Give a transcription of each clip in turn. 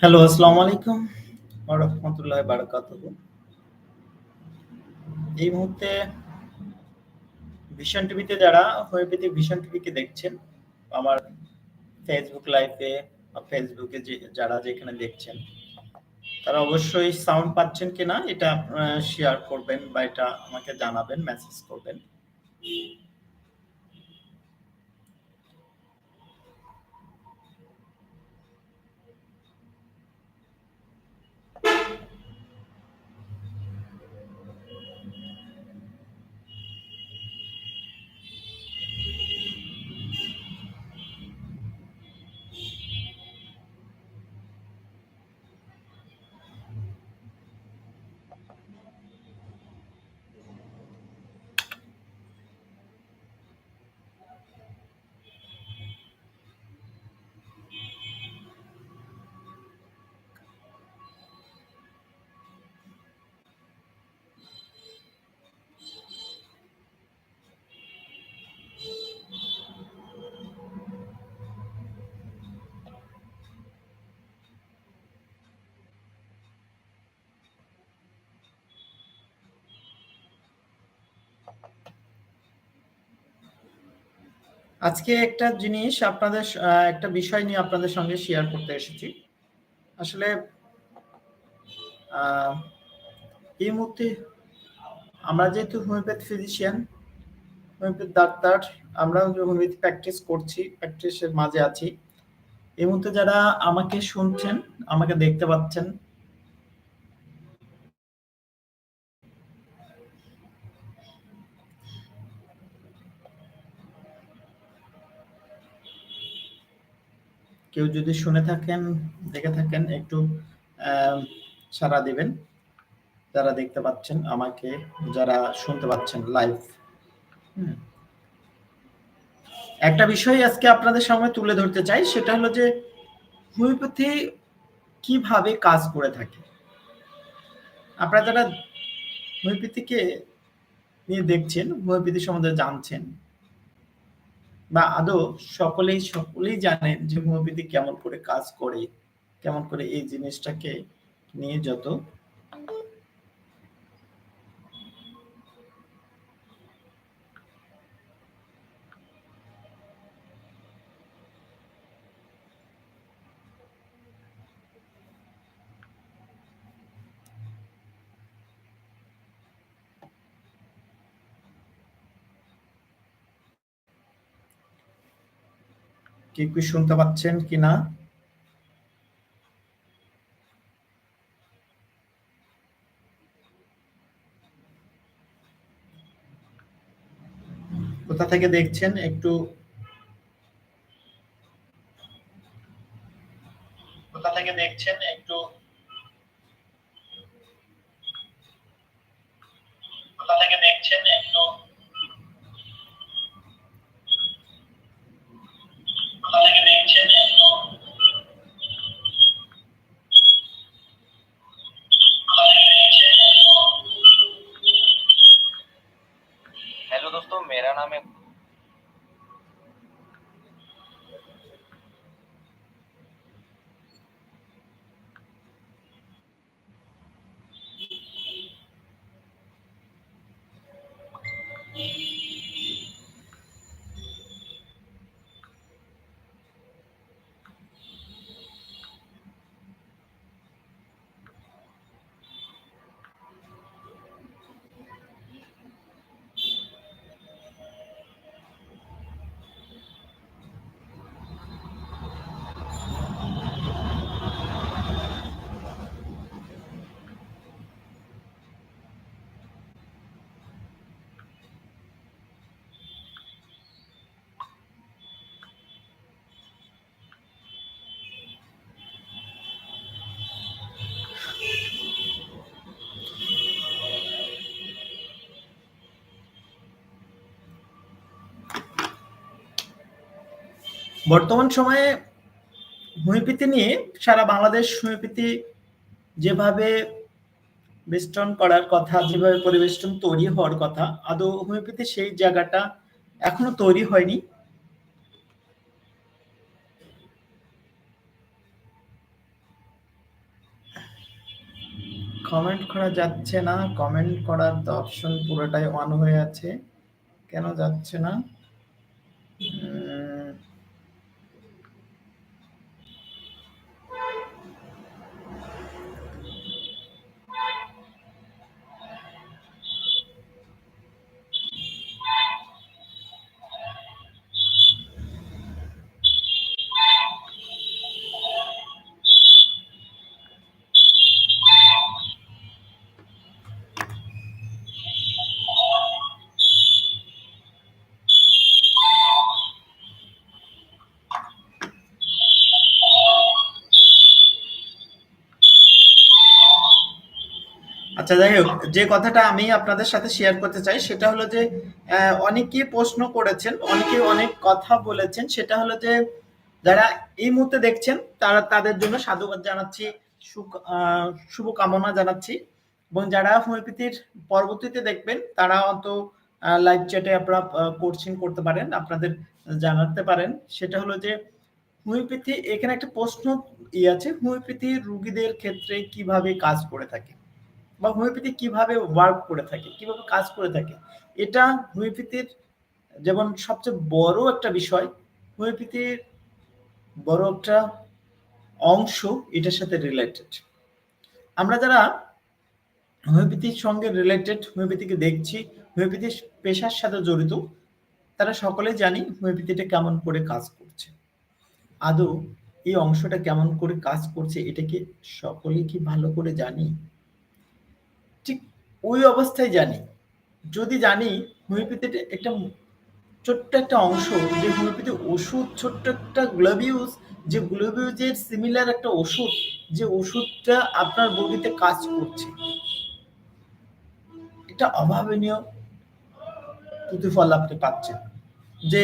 Hello আসসালামু আলাইকুম। রহমতুল্লাহ বারাকাত এই মুহূর্তে ভিশন টিভিতে যারা হোমিওপ্যাথি ভিশন টিভিকে দেখছেন, আমার ফেসবুক লাইভে ফেসবুকে যারা যেখানে দেখছেন, তারা অবশ্যই সাউন্ড পাচ্ছেন কিনা এটা শেয়ার করবেন বা এটা আমাকে জানাবেন মেসেজ করবেন। আজকে একটা জিনিস আপনাদের একটা বিষয় নিয়ে আপনাদের সঙ্গে শেয়ার করতে এসেছি। আসলে এই মুহূর্তে আমরা যেহেতু হোমিওপ্যাথি ফিজিশিয়ান হোমিওপ্যাথি ডাক্তার আমরা হোমিওপ্যাথি প্র্যাকটিস করছি প্র্যাকটিসের মাঝে আছি। এই মুহূর্তে যারা আমাকে শুনছেন, আমাকে দেখতে পাচ্ছেন কেউ যদি শুনে থাকেন, দেখে থাকেন, একটু সারা দিবেন। যারা দেখতে পাচ্ছেন আমাকে, যারা শুনতে পাচ্ছেন লাইভ একটা বিষয় আজকে আপনাদের সামনে তুলে ধরতে চাই, সেটা হলো যে হোমিওপ্যাথি কীভাবে কাজ করে থাকে? আপনারা যারা হোমিওপ্যাথিকে নিয়ে দেখছেন হোমিওপ্যাথি সম্বন্ধে জানছেন বা আদৌ সকলেই সকলেই জানেন যে হোমিওপ্যাথি কেমন করে কাজ করে, কেমন করে এই জিনিসটাকে নিয়ে যত কি কি শুনতে পাচ্ছেন কিনা কোথা থেকে দেখছেন একটু? কোথা থেকে দেখছেন একটু? কোথা থেকে দেখছেন একটু? हेलो दोस्तों मेरा नाम है বর্তমান সময়ে হোমিওপ্যাথি নিয়ে সারা বাংলাদেশ হোমিওপ্যাথি যেভাবে বেষ্টন করার কথা, যেভাবে পরিবেষ্টন তৈরি হওয়ার কথা, আদৌ হোমিওপ্যাথি সেই জায়গাটা এখনও তৈরি হয়নি? কমেন্ট করা যাচ্ছে না, কমেন্ট করার তো অপশন পুরোটাই অন হয়ে আছে। কেন যাচ্ছে না? আচ্ছা যাই হোক, যে কথাটা আমি আপনাদের সাথে শেয়ার করতে চাই, সেটা হলো যে অনেকে প্রশ্ন করেছেন, অনেকে অনেক কথা বলেছেন, সেটা হলো যে, যারা এই মুহূর্তে দেখছেন, তারা তাদের জন্য সাধুবাদ জানাচ্ছি শুভকামনা জানাচ্ছি, এবং যারা হোমিওপ্যাথির পরবর্তীতে দেখবেন, তারা অন্ত লাইভ চ্যাটে আপনারা কোচিং করতে পারেন, আপনাদের জানাতে পারেন, সেটা হলো যে, হোমিওপ্যাথি, এখানে একটা প্রশ্ন ই আছে, হোমিওপ্যাথি রুগীদের ক্ষেত্রে কীভাবে কাজ করে থাকে? বা হোমিওপ্যাথি কীভাবে ওয়ার্ক করে থাকে, কীভাবে কাজ করে থাকে, এটা হোমিওপ্যাথির যেমন সবচেয়ে বড় একটা বিষয় হোমিওপ্যাথির বড় একটা অংশ এটার সাথে রিলেটেড আমরা যারা হোমিওপ্যাথির সঙ্গে রিলেটেড হোমিওপ্যাথিকে দেখছি হোমিওপ্যাথি পেশার সাথে জড়িত, তারা সকলে জানি হোমিওপ্যাথিটা কেমন করে কাজ করছে। আদৌ এই অংশটা কেমন করে কাজ করছে এটাকে সকলে কি ভালো করে জানি? ওই অবস্থায় জানি। যদি জানি হোমিওপ্যাথিটা একটা ছোট্ট একটা অংশ, যে হোমিওপ্যাথি ওষুধ, ছোট্ট একটা গ্লোবিউস যে গ্লোবিউজের সিমিলার একটা ওষুধ, যে ওষুধটা আপনার বডিতে কাজ করছে। এটা অভাবনীয় প্রতিফল আপনি পাচ্ছেন। যে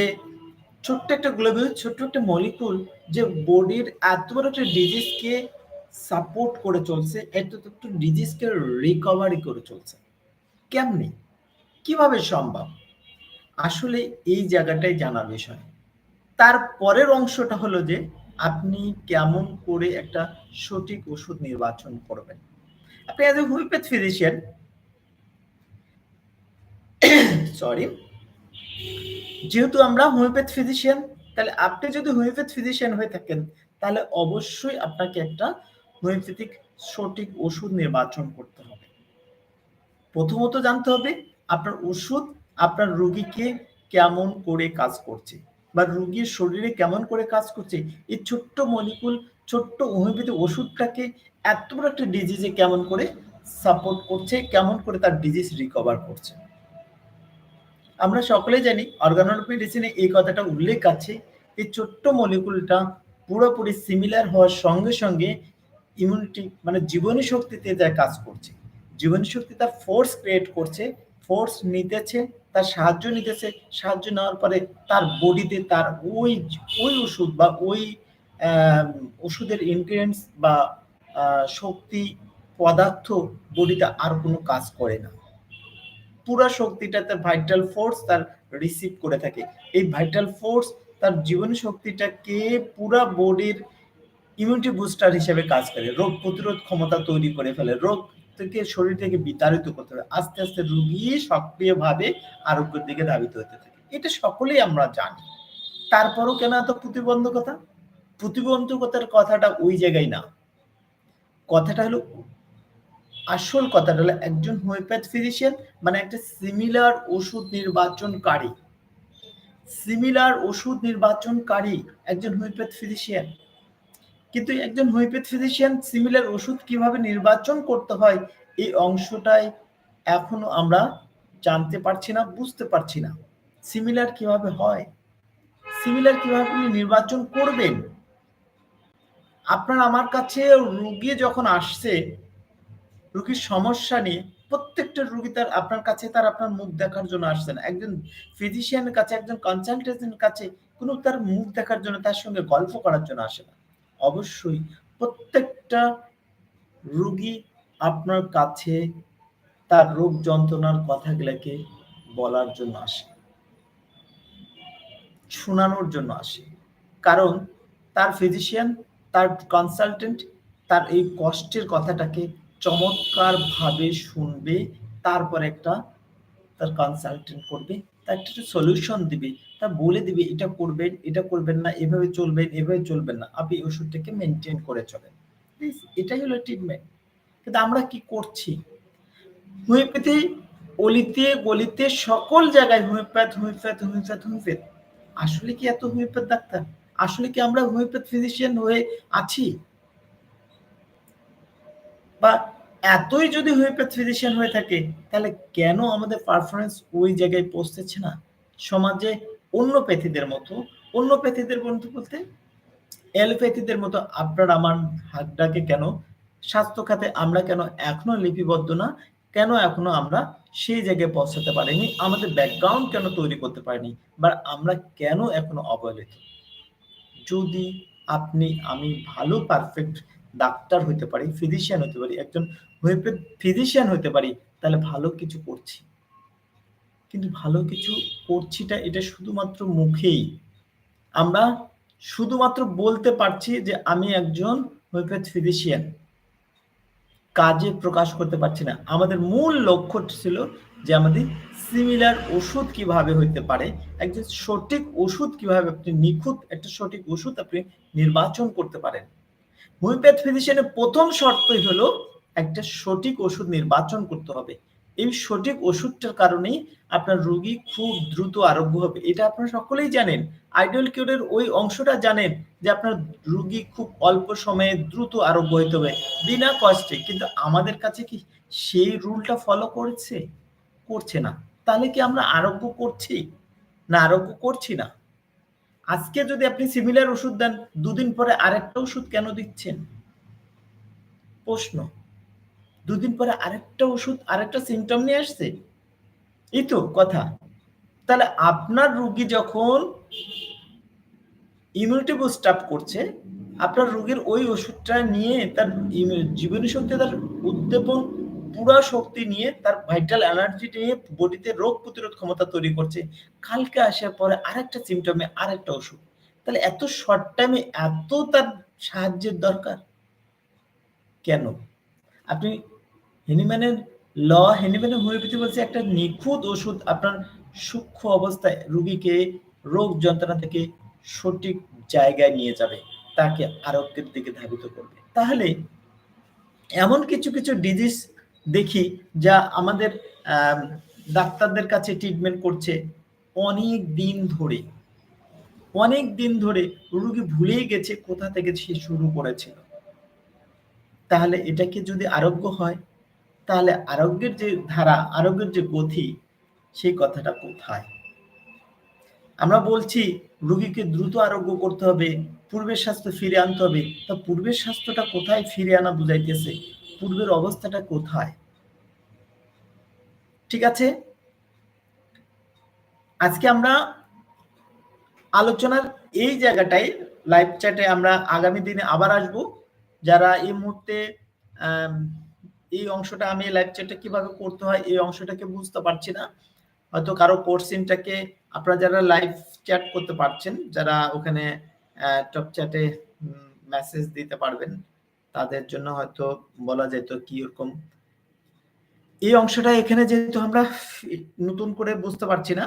ছোট্ট একটা গ্লোবিউল ছোট্ট একটা মলিকুল যে বডির এত বড় একটা ডিজিজকে সাপোর্ট করে চলছে এত একটু ডিজিজকে রিকভারি করে চলছে। কেমনি? কীভাবে সম্ভব? আসলে এই জায়গাটাই জানার বিষয়। তার পরের অংশটা হলো যে, আপনি কেমন করে একটা সঠিক ওষুধ নির্বাচন করবেন। আপনি as a homeopath physician sorry যেহেতু আমরা হোমিওপ্যাথ ফিজিশিয়ান তাহলে আপনি যদি হোমিওপ্যাথ ফিজিশিয়ান হয়ে থাকেন, তাহলে অবশ্যই আপনাকে একটা হোমিওপ্যাথিক সঠিক ওষুধ নির্বাচন করতে হবে। প্রথমত জানতে হবে আপনার ওষুধ আপনার রোগীকে কেমন করে কাজ করছে বা রোগীর শরীরে কেমন করে কাজ করছে, এই ছোট্ট মলিকুল ছোট্ট হোমিওপ্যাথি ওষুধটাকে এত বড় একটা ডিজিজে কেমন করে সাপোর্ট করছে, কেমন করে তার ডিজিজ রিকভার করছে। আমরা সকলে জানি অর্গানল মেডিসিনে এই কথাটা উল্লেখ আছে, এই ছোট্ট মলিকুলটা পুরোপুরি সিমিলার হওয়ার সঙ্গে সঙ্গে ইমিউনিটি মানে জীবনী শক্তিতে যা কাজ করছে, জীবনী শক্তি তার ফোর্স ক্রিয়েট করছে ফোর্স নিতেছে, তার সাহায্য নিতেছে, সাহায্য নেওয়ার পরে তার বডিতে তার ওই ওই ওষুধ বা ওই ওষুধের ইনগ্রিডিয়েন্টস বা শক্তি, পদার্থ বডিতে আর কোনো কাজ করে না। পুরো শক্তিটা তার ভাইটাল ফোর্স তার রিসিভ করে থাকে। এই ভাইটাল ফোর্স তার জীবনী শক্তিটাকে পুরা বডির ইমিউনিটি বুস্টার হিসেবে কাজ করে। রোগ প্রতিরোধ ক্ষমতা তৈরি করে ফেলে। রোগ থেকে শরীর থেকে বিতাড়িত করতে হবে। আস্তে আস্তে রোগী সক্রিয়ভাবে আরোগ্যের দিকে ধাবিত হতে থাকে। এটা সকলেই আমরা জানি। তারপরও কেন এত প্রতিবন্ধকতা? প্রতিবন্ধকতার কথাটা ওই জায়গায় না। কথাটা হলো, আসল কথাটা হলো একজন হোমিওপ্যাথ ফিজিশিয়ান মানে একটা সিমিলার ওষুধ নির্বাচনকারী। সিমিলার ওষুধ নির্বাচনকারী একজন হোমিওপ্যাথ ফিজিশিয়ান কিন্তু একজন হোমিওপ্যাথ ফিজিশিয়ান সিমিলার ওষুধ কীভাবে নির্বাচন করতে হয়, এই অংশটাই এখনও আমরা জানতে পারছি না, বুঝতে পারছি না। সিমিলার কীভাবে হয়? সিমিলার কীভাবে আপনি নির্বাচন করবেন? আপনার আমার কাছে রুগী যখন আসছে, রুগীর সমস্যা নিয়ে প্রত্যেকটা রুগী তার আপনার কাছে, তার আপনার মুখ দেখার জন্য আসছে না। একজন ফিজিশিয়ানের কাছে, একজন কনসালটেন্টের কাছে কোনো তার মুখ দেখার জন্য তার সঙ্গে গল্প করার জন্য আসে না। অবশ্যই প্রত্যেকটা রুগী আপনার কাছে তার রোগ যন্ত্রণার কথাগুলোকে বলার জন্য আসে, শোনানোর জন্য আসে। কারণ তার ফিজিশিয়ান তার কনসালটেন্ট তার এই কষ্টের কথাটাকে চমৎকার ভাবে শুনবে, তারপর একটা তার কনসালটেন্ট করবে তার একটা সলিউশন দিবে, তা বলে দিবে এটা করবেন এটা করবেন না, এভাবে চলবেন এভাবে চলবেন না, আপনি ওষুধটাকে মেনটেন করে চলেন। এটাই হলো ট্রিটমেন্ট কিন্তু আমরা কি করছি? হোমিওপ্যাথি অলিতে, গলিতে, সকল জায়গায় হোমিওপ্যাথ হোমিওপ্যাথ হোমিওপ্যাথ হোমিওপ্যাথ আসলে কি এত হোমিওপ্যাথ ডাক্তার? আসলে কি আমরা হোমিওপ্যাথ ফিজিশিয়ান হয়ে আছি? বা এতই যদি হোমিওপ্যাথ হয়ে থাকে, তাহলে কেন আমাদের পারফরমেন্স ওই জায়গায় পৌঁছতেছে না? সমাজে অন্য প্যাথিদের মতো অন্য প্যাথিদের মতো বলতে এলোপ্যাথিদের মতো আপনার আমার হাতটাকে কেন স্বাস্থ্য খাতে আমরা কেন এখনও লিপিবদ্ধ না? কেন এখনও আমরা সেই জায়গায় পৌঁছাতে পারিনি? আমাদের ব্যাকগ্রাউন্ড কেন তৈরি করতে পারিনি? বা আমরা কেন এখনও অবহেলিত? যদি আপনি, আমি ভালো পারফেক্ট ডাক্তার হতে পারি ফিজিশিয়ান হতে পারি, একজন হোমিওপ্যাথ ফিজিশিয়ান হতে পারি, তাহলে ভালো কিছু করছি। কিন্তু ভালো কিছু করছিটা এটা শুধুমাত্র মুখেই। আমরা শুধুমাত্র বলতে পারছি যে আমি একজন হোমিওপ্যাথ ফিজিশিয়ান কাজে প্রকাশ করতে পারছি না। আমাদের মূল লক্ষ্য ছিল যে আমাদের সিমিলার ওষুধ কীভাবে হইতে পারে, একজন সঠিক ওষুধ কীভাবে আপনি নিখুঁত, একটা সঠিক ওষুধ আপনি নির্বাচন করতে পারেন। হোমিওপ্যাথ ফিজিশিয়ানের প্রথম শর্তই হলো একটা সঠিক ওষুধ নির্বাচন করতে হবে। এই সঠিক ওষুধটার কারণেই আপনার রোগী খুব দ্রুত আরোগ্য হবে। এটা আপনারা সকলেই জানেন। আইডিয়াল কিউরের ওই অংশটা জানেন যে আপনার রোগী খুব অল্প সময়ে দ্রুত আরোগ্য হইতে হবে, বিনা কষ্টে। কিন্তু আমাদের কাছে কি সেই রুলটা ফলো করছে? করছে না। তাহলে কি আমরা আরোগ্য করছি? না আরোগ্য করছি না? আজকে যদি আপনি সিমিলার ওষুধ দেন, দুদিন পরে আরেকটা ওষুধ কেন দিচ্ছেন? প্রশ্ন। দুদিন পরে আরেকটা ওষুধ, আরেকটা সিমটম নিয়ে আসছে? এই তো কথা। তাহলে আপনার রুগী যখন ইমিউনিটি বুস্ট আপ করছে, আপনার রোগীর ওই ওষুধটা নিয়ে তার জীবনী শক্তি তার উদ্দীপন পুরা শক্তি নিয়ে তার ভাইটাল এনার্জি নিয়ে বডিতে রোগ প্রতিরোধ ক্ষমতা তৈরি করছে। কালকে আসার পরে আরেকটা সিমটমে আরেকটা ওষুধ তাহলে এত শর্ট টাইমে এত তার সাহায্যের দরকার? কেন? আপনি হেনিম্যানের ল, হেনিম্যানের হোমিওপ্যাথি বলছে একটা নিখুঁত ওষুধ আপনার সূক্ষ্ম অবস্থায় রুগীকে রোগ যন্ত্রণা থেকে সঠিক জায়গায় নিয়ে যাবে। তাকে আরোগ্যের দিকে ধাবিত করবে। তাহলে এমন কিছু কিছু ডিজিজ দেখি যা আমাদের ডাক্তারদের কাছে ট্রিটমেন্ট করছে অনেক দিন ধরে। অনেক দিন ধরে রুগী ভুলেই গেছে কোথা থেকে সে শুরু করেছিল। তাহলে এটাকে যদি আরোগ্য হয়? তাহলে আরোগ্যের যে ধারা, আরোগ্যের যে গতি, সেই কথাটা কোথায়? আমরা বলছি রুগীকে দ্রুত আরোগ্য করতে হবে, পূর্বের স্বাস্থ্য ফিরে আনতে হবে। তা পূর্বের স্বাস্থ্যটা কোথায় ফিরে আনা বুঝাইতেছে? পূর্বের অবস্থাটা কোথায়? ঠিক আছে? আজকে আমরা আলোচনার এই জায়গাটাই লাইভ চ্যাটে আমরা আগামী দিনে আবার আসব। যারা এই মুহূর্তে এই অংশটা আমি লাইভ চ্যাটে কীভাবে করতে হয়, এই অংশটাকে বুঝতে পারছি না। হয়তো কারও কোর্সিনটাকে আপনারা যারা লাইভ চ্যাট করতে পারছেন, যারা ওখানে টপ চ্যাটে মেসেজ দিতে পারবেন তাদের জন্য হয়তো বলা যেত কি রকম এই অংশটা এখানে যেহেতু আমরা নতুন করে বুঝতে পারছি না,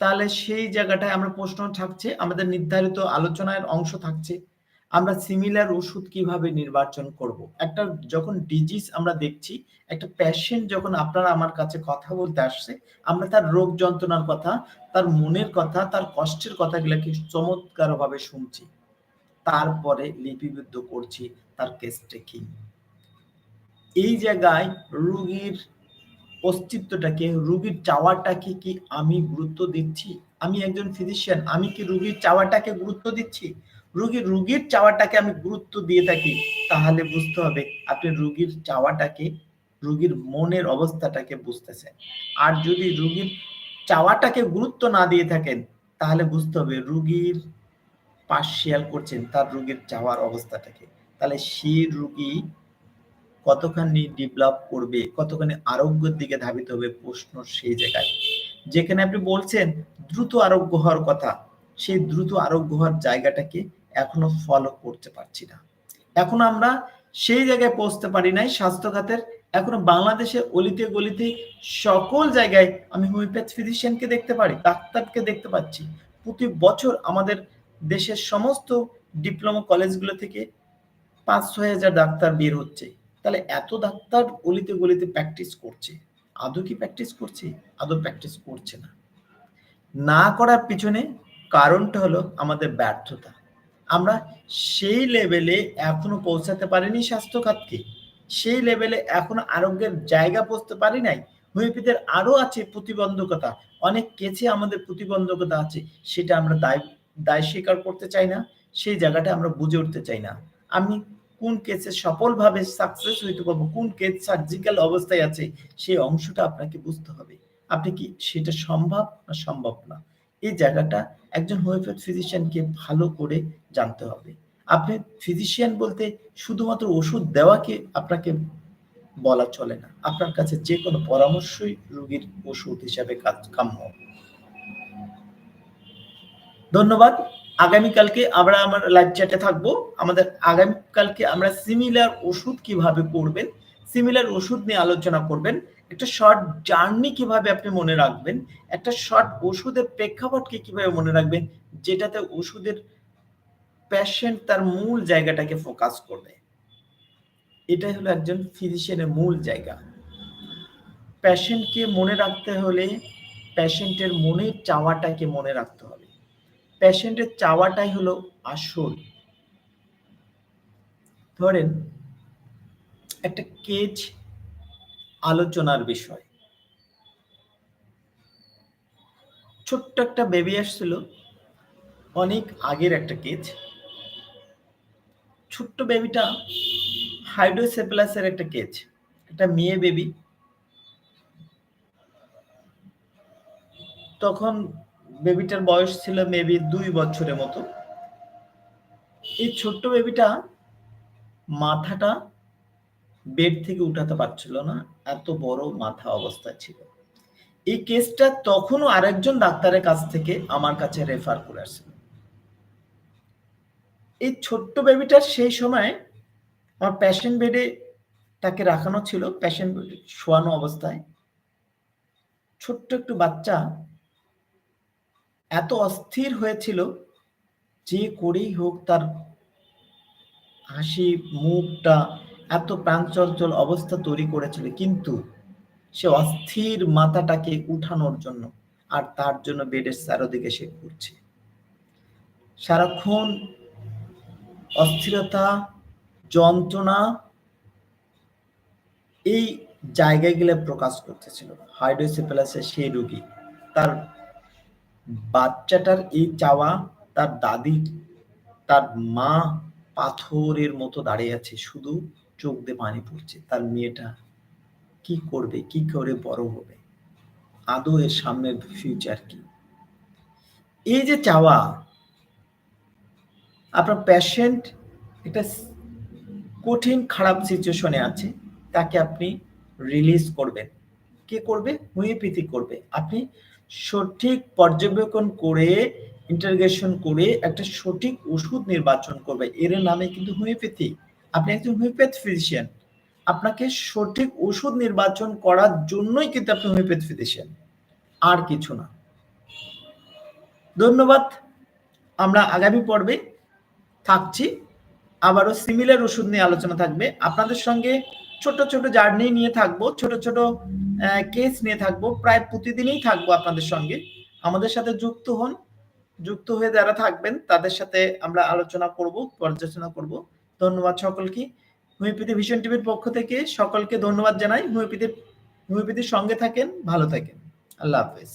তাহলে সেই জায়গাটায় আমরা প্রশ্ন থাকছে, আমাদের নির্ধারিত আলোচনার অংশ থাকছে, আমরা সিমিলার ওষুধ কীভাবে নির্বাচন করব? একটা যখন ডিজিজ আমরা দেখছি, একটা প্যাশেন্ট যখন আপনারা আমার কাছে কথা বলতে আসছে, আমরা তার রোগ যন্ত্রণার কথা, তার মনের কথা, তার কষ্টের কথাগুলোকে চমৎকার ভাবে শুনছি। তারপরে লিপিবদ্ধ করছি তার কেসটা কি এই জায়গায় রুগীর অস্তিত্বটাকে, রুগীর চাওয়াটাকে কি আমি গুরুত্ব দিচ্ছি? আমি একজন ফিজিশিয়ান আমি কি রুগীর চাওয়াটাকে গুরুত্ব দিচ্ছি? রুগীর রুগীর চাওয়াটাকে আমি গুরুত্ব দিয়ে থাকি, তাহলে বুঝতে হবে আপনি রুগীর চাওয়াটাকে, রুগীর মনের অবস্থাটাকে বুঝতেছেন। আর যদি রুগীর চাওয়াটাকে গুরুত্ব না দিয়ে থাকেন, তাহলে বুঝতে হবে রুগীর পার্শিয়াল করছেন, তার রুগীর চাওয়ার অবস্থাটাকে। তাহলে সেই রুগী কতখানি ডেভেলপ করবে, কতখানি আরোগ্যের দিকে ধাবিত হবে প্রশ্ন সেই জায়গায়। যেখানে আপনি বলছেন দ্রুত আরোগ্য হওয়ার কথা, সেই দ্রুত আরোগ্য হওয়ার জায়গাটাকে এখনও ফলো করতে পারছি না। এখন আমরা সেই জায়গায় পৌঁছতে পারি নাই স্বাস্থ্য খাতের এখনও বাংলাদেশে অলিতে গলিতে সকল জায়গায় আমি হোমিওপ্যাথ ফিজিশিয়ানকে দেখতে পারি, ডাক্তারকে দেখতে পাচ্ছি। প্রতি বছর আমাদের দেশের সমস্ত ডিপ্লোমা কলেজগুলো থেকে পাঁচ ছয় হাজার ডাক্তার বের হচ্ছে। তাহলে এত ডাক্তার গলিতে গলিতে প্র্যাকটিস করছে। আদৌ কি প্র্যাকটিস করছে? আদৌ প্র্যাকটিস করছে না। না করার পিছনে কারণটা হলো আমাদের ব্যর্থতা। আমরা সেই লেভেলে এখনও পৌঁছাতে পারিনি স্বাস্থ্য খাতকে। সেই লেভেলে এখনও আরোগ্যের জায়গা পৌঁছতে পারি নাই। হোমিওপ্যাথের আরও আছে প্রতিবন্ধকতা। অনেক কেছে আমাদের প্রতিবন্ধকতা আছে। সেটা আমরা দায় দায় স্বীকার করতে চাই না। সেই জায়গাটা আমরা বুঝে উঠতে চাই না। আমি কোন কেসে সফলভাবে সাকসেস হইতে পারব, কোন কেস সার্জিক্যাল অবস্থায় আছে, সেই অংশটা আপনাকে বুঝতে হবে। আপনি কি সেটা সম্ভব না সম্ভব না? এই জায়গাটা একজন হোমিওপ্যাথ ফিজিশিয়ানকে ভালো করে জানতে হবে। আপনি ফিজিশিয়ান বলতে শুধুমাত্র ওষুধ দেওয়াকে আপনাকে বলা চলে না, আপনার কাছে যে কোনো পরামর্শই রোগীর ওষুধ হিসাবে কাজ কাম্য। ধন্যবাদ। আগামীকালকে আমরা আমার লাইভ চ্যাটে থাকব। আমাদের আগামীকালকে আমরা সিমিলার ওষুধ কীভাবে করবেন সিমিলার ওষুধ নিয়ে আলোচনা করবেন। একটা শর্ট জার্নি কীভাবে আপনি মনে রাখবেন, একটা শর্ট ওষুধের প্রেক্ষাপটকে কীভাবে মনে রাখবেন, যেটাতে ওষুধের প্যাশেন্ট তার মূল জায়গাটাকে ফোকাস করবে। এটাই হলো একজন ফিজিশিয়ানের মূল জায়গা। প্যাশেন্টকে মনে রাখতে হলে প্যাশেন্টের মনের চাওয়াটাকে মনে রাখতে হবে। প্যাশেন্টের চাওয়াটাই হলো আসল। ধরেন, একটা কেজ আলোচনার বিষয়। ছোট্ট একটা বেবি আসছিল, অনেক আগের একটা কেজ। ছোট্ট বেবিটা হাইড্রোসেপ্লাসের একটা কেজ, একটা মেয়ে বেবি তখন বেবিটার বয়স ছিল মেবি দুই বছরের মতো। এই ছোট্ট বেবিটা মাথাটা বেড থেকে উঠাতে পারছিল না, এত বড় মাথা অবস্থা ছিল। এই কেসটা তখনও আরেকজন ডাক্তারের কাছ থেকে আমার কাছে রেফার করে আসছিল। এই ছোট্ট বেবিটার সেই সময় আমার প্যাশেন্ট বেডে তাকে রাখানো ছিল প্যাশেন্ট বেডে শোয়ানো অবস্থায়। ছোট্ট একটু বাচ্চা এত অস্থির হয়েছিল যে করেই হোক তার হাসি, মুখটা এত প্রাণচঞ্চল অবস্থা তৈরি করেছিল। কিন্তু সে অস্থির মাথাটাকে উঠানোর জন্য আর তার জন্য বেডের চারোদিকে সে ঘুরছে। সারাক্ষণ অস্থিরতা, যন্ত্রণা এই জায়গায় গেলে প্রকাশ করতেছিল। হাইড্রোসেফেলাসের সেই রোগী, তার বাচ্চাটার এই চাওয়া তার দাদি, তার মা পাথরের মতো দাঁড়িয়ে আছে, শুধু চোখ দিয়ে পানি পড়ছে। তার মেয়েটা কি করবে? কি করে বড় হবে? আদৌ এর সামনের ফিউচার কি? এই যে চাওয়া, আপনার প্যাশেন্ট একটা কঠিন খারাপ সিচুয়েশনে আছে, তাকে আপনি রিলিজ করবেন। কে করবে? হোমিওপ্যাথি করবে। আপনি সঠিক পর্যবেক্ষণ করে ইন্টারগেশন করে একটা সঠিক ওষুধ নির্বাচন করবে। এর নামে কিন্তু হোমিওপ্যাথি আপনি একজন হোমিওপ্যাথ ফিজিশিয়ান আপনাকে সঠিক ওষুধ নির্বাচন করার জন্যই কিন্তু আপনি হোমিওপ্যাথ ফিজিশিয়ান আর কিছু না। ধন্যবাদ। আমরা আগামী পর্বে থাকছি। আবারও সিমিলার ওষুধ নিয়ে আলোচনা থাকবে। আপনাদের সঙ্গে ছোট ছোট জার্নি নিয়ে থাকব, ছোট ছোট কেস নিয়ে থাকব, প্রায় প্রতিদিনই থাকব আপনাদের সঙ্গে। আমাদের সাথে যুক্ত হন, যুক্ত হয়ে যারা থাকবেন, তাদের সাথে আমরা আলোচনা করব, পর্যালোচনা করব। ধন্যবাদ সকলকে। হোমিওপ্যাথি ভিশন টিভির পক্ষ থেকে সকলকে ধন্যবাদ জানাই। হোমিওপ্যাথির হোমিওপ্যাথির সঙ্গে থাকেন, ভালো থাকেন। আল্লাহ হাফেজ।